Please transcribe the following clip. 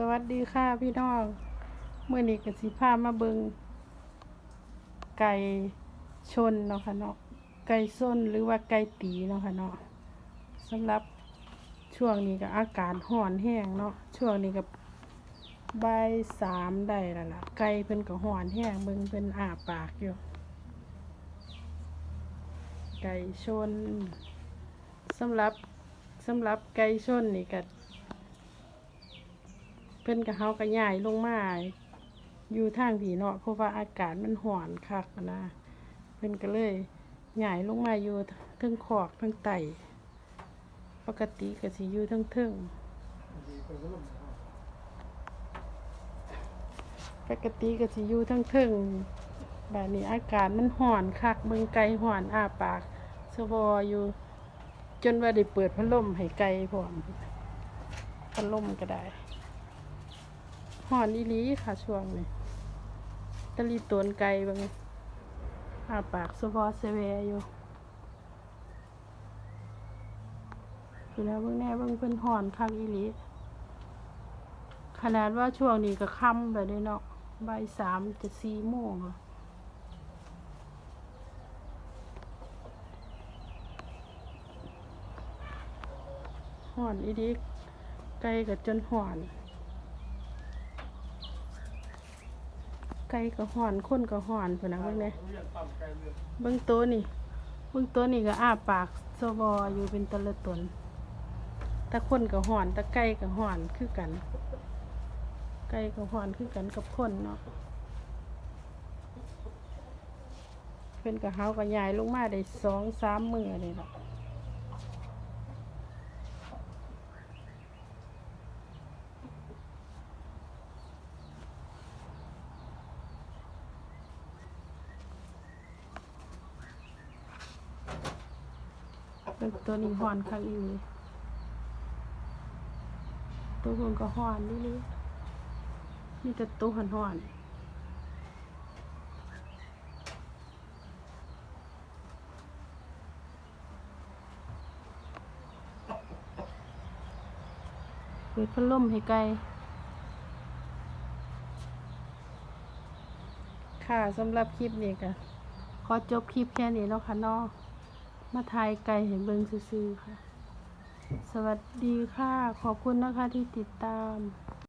สวัสดีค่ะพี่น้องเมื่อนี้กสิพามาเบิงไก่ชนเนาะค่ะเนาะไก่ส้นหรือว่าไก่ตีเนาะค่ะเนาะสำหรับช่วงนี้ก็อากาศร้อนแห้งเนาะช่วงนี้ก็บ่ายสามได้แล้วล่ะไก่เพิ่นก็ร้อนแห้งเบิงเพิ่นอาปากอยู่ ไก่ชนสำหรับสำหรับไก่ชนนี่ก็ พิ่นกับเฮาก็ย้ายลงมาอยู่ทางผีเนาะเพราะว่าอากาศมันร้อนคักนะเพิ่นก็เลยย้ายลงมาอยู่ทั้งขอกทั้งไตปกติก็สิอยู่ทั้งเทิงปกติก็สิอยู่ทั้งเทิงบัดนี้อากาศมันร้อนคักเบิ่งไก่ร้อนอ้าปากสวออยู่ จนว่าได้เปิดพัดลมให้ไก่พร้อมพัดลมก็ได้ หอนอีลีค่ะช่วงนี้ตะลีตวนไก่บางอาปากสวอเซเวอยู่คือแล้วเบิ่งแน่เบิ่งเพิ่นหอนคักอีลีขนาดว่าช่วงนี้ก็ค่ำเลยเด้เนาะใบสามจะสี่โมงอะหอนอีหลีไก่ก็จนหอน ไก่ก็หอนคนก็หอนพุ่นนะเบิ่งเนี่ยเบิ่งตัวนี่เบิ่งตัวนี่ก็อ้าปากสวออยู่เป็นแตะละตนแตะคนก็หอนแตะไก่ก็หอนคือกัน ไก่ก็หอนคือกันกับคนเนาะเพิ่นก็เฮาก็ย้ายลงมาได้สองสามมื้อนี่ล่ะเบิ่ งตัวนี้หอนคักอีกตัวเพิ่นก็หอนนี่เลยมีแต่ตัวหอนหอนเปิดพัดลมให้ไกลค่ะสำหรับคลิปนี้ก็ขอจบคลิปแค่นี้แล้วค่ะนาะ มาถ่ายไก่เห็นเบิงซื่อๆค่ะ สวัสดีค่ะ ขอบคุณนะคะที่ติดตาม